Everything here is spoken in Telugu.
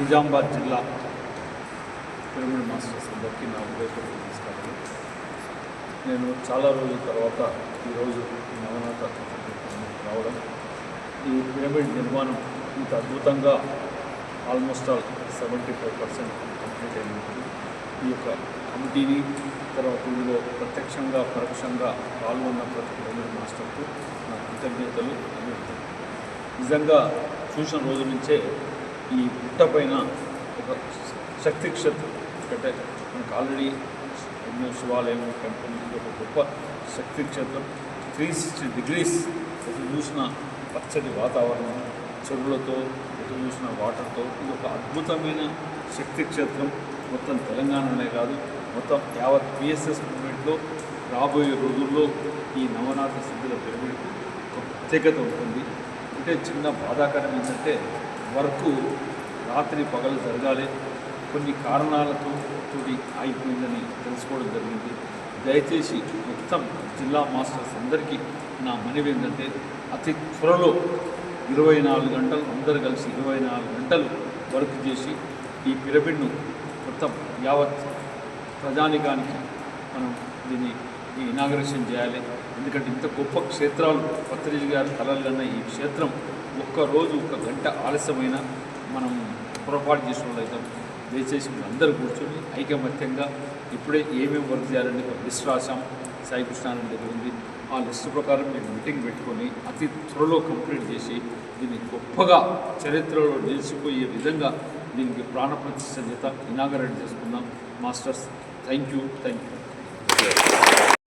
నిజామాబాద్ జిల్లా పిరమిడ్ మాస్టర్స్ అందరికీ నా ఉదయపూర్వక నమస్కారాలు. నేను చాలా రోజుల తర్వాత ఈరోజు ఈ నవనాథ రావడం. ఈ పిరమిడ్ నిర్మాణం ఇంత అద్భుతంగా almost all seventy five percent complete అయినప్పుడు ఈ యొక్క కమిటీని తర్వాత ఇందులో ప్రత్యక్షంగా పరోక్షంగా పాల్గొన్న ప్రతి పిరమిడ్ మాస్టర్కు నా కృతజ్ఞతలు. నిజంగా చూసిన రోజు నుంచే ఈ పుట్ట పైన ఒక శక్తి క్షేత్రం అంటే మనకు ఆల్రెడీ ఎన్నో శివాలయం టెంపుల్ ఒక గొప్ప శక్తి క్షేత్రం. త్రీ సిక్స్టీ డిగ్రీస్ ఎటు చూసిన పచ్చని వాతావరణం చెరువులతో ఎటు చూసిన వాటర్తో ఇది ఒక అద్భుతమైన శక్తి క్షేత్రం. మొత్తం తెలంగాణనే కాదు మొత్తం యావత్ పిఎస్ఎస్ మూమెంట్లో రాబోయే రోజుల్లో ఈ నవనాథ సిద్ధుల పిరమిడ్కు ప్రత్యేకత ఉంటుంది. అంటే చిన్న బాధాకరం ఏంటంటే వర్క్ రాత్రి పగలు జరగాలి. కొన్ని కారణాలతో తోటి ఆగిపోయిందని తెలుసుకోవడం జరిగింది. దయచేసి మొత్తం జిల్లా మాస్టర్స్ అందరికీ నా మనవి ఏంటంటే అతి త్వరలో ఇరవై నాలుగు గంటలు అందరు కలిసి ఇరవై నాలుగు గంటలు వర్క్ చేసి ఈ పిరమిడ్ను మొత్తం యావత్ ప్రజానికానికి మనం దీన్ని ఈ ఇనాగరేషన్ చేయాలి. ఎందుకంటే ఇంత గొప్ప క్షేత్రాలు పత్రిజీ గారి కళలన్న ఈ క్షేత్రం ఒక్కరోజు ఒక గంట ఆలస్యమైన మనం పొరపాటు చేసిన అవుతాం దయచేసి అందరూ కూర్చొని ఐకమత్యంగా ఇప్పుడే ఏమేమి వర్క్ చేయాలని ఒక లిస్ట్ రాశాం. సాయి కృష్ణానంద దగ్గర ఉంది. ఆ లిస్ట్ ప్రకారం మీరు మీటింగ్ పెట్టుకొని అతి త్వరలో కంప్లీట్ చేసి దీన్ని గొప్పగా చరిత్రలో నిలిచిపోయే విధంగా దీనికి ప్రాణప్రతిష్ఠ చేత ఇనాగరేట్ చేసుకుందాం. Masters thank you thank you.